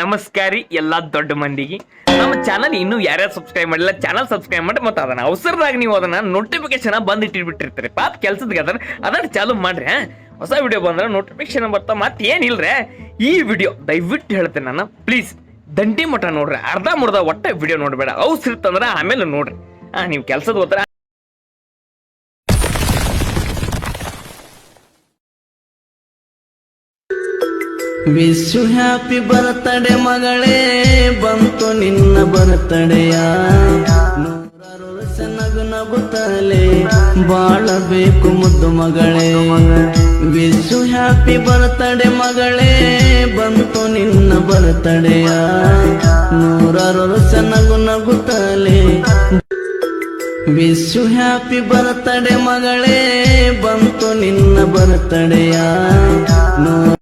ನಮಸ್ಕಾರಿ ಎಲ್ಲ ದೊಡ್ಡ ಮಂದಿಗೆ. ನಮ್ಮ ಚಾನಲ್ ಇನ್ನೂ ಯಾರ್ಯಾರು ಸಬ್ಸ್ಕ್ರೈಬ್ ಮಾಡಿಲ್ಲ ಚಾನಲ್ ಸಬ್ಸ್ಕ್ರೈಬ್ ಮಾಡಿ ಮತ್ತೆ ಅದನ್ನ ಅವಸರದಾಗ ನೀವು ಅದನ್ನ ನೋಟಿಫಿಕೇಶನ್ ಬಂದಿಟ್ಟಿರ್ಬಿಟ್ಟಿರ್ತೀರಿ. ಪಾಪ ಕೆಲ್ಸದ ಅದನ್ನ ಅದನ್ನ ಚಾಲು ಮಾಡ್ರಿ? ಹೊಸ ವಿಡಿಯೋ ಬಂದ್ರೆ ನೋಟಿಫಿಕೇಶನ್ ಬರ್ತಾ ಮತ್ತೆ ಏನಿಲ್ಲರೆ ಈ ವಿಡಿಯೋ ದಯವಿಟ್ಟು ಹೇಳ್ತೇನೆ ನಾನು ಪ್ಲೀಸ್ ದಂಡಿ ಮಠ ನೋಡ್ರಿ, ಅರ್ಧ ಮುರ್ಧ ಒಟ್ಟ ವಿಡಿಯೋ ನೋಡಬೇಡ. ಅವಸರ ಇತ್ತಂದ್ರ ಆಮೇಲೆ ನೋಡ್ರಿ. ಹಾ, ನೀವು ಕೆಲಸದ ಹೋದ್ರ ವಿಶು ಹ್ಯಾಪಿ ಬರ್ತಡೆ ಮಗಳೇ. ಬಂತು ನಿನ್ನ ಬರ್ತಡೆಯ ನೂರಾರು ನಗುತ್ತಲೇ. ಬಾಳಬೇಕು ಮುದ್ದು ಮಗಳೇ. ವಿಶು ಹ್ಯಾಪಿ ಬರ್ತಡೆ ಮಗಳೇ. ಬಂತು ನಿನ್ನ ಬರ್ತಡೆಯ ನೂರಾರು ವರ್ಷ ನಗು ನಗುತ್ತಲೇ. ವಿಶು ಹ್ಯಾಪಿ ಬರ್ತಡೆ ಮಗಳೇ. ಬಂತು ನಿನ್ನ ಬರ್ತಡೆಯ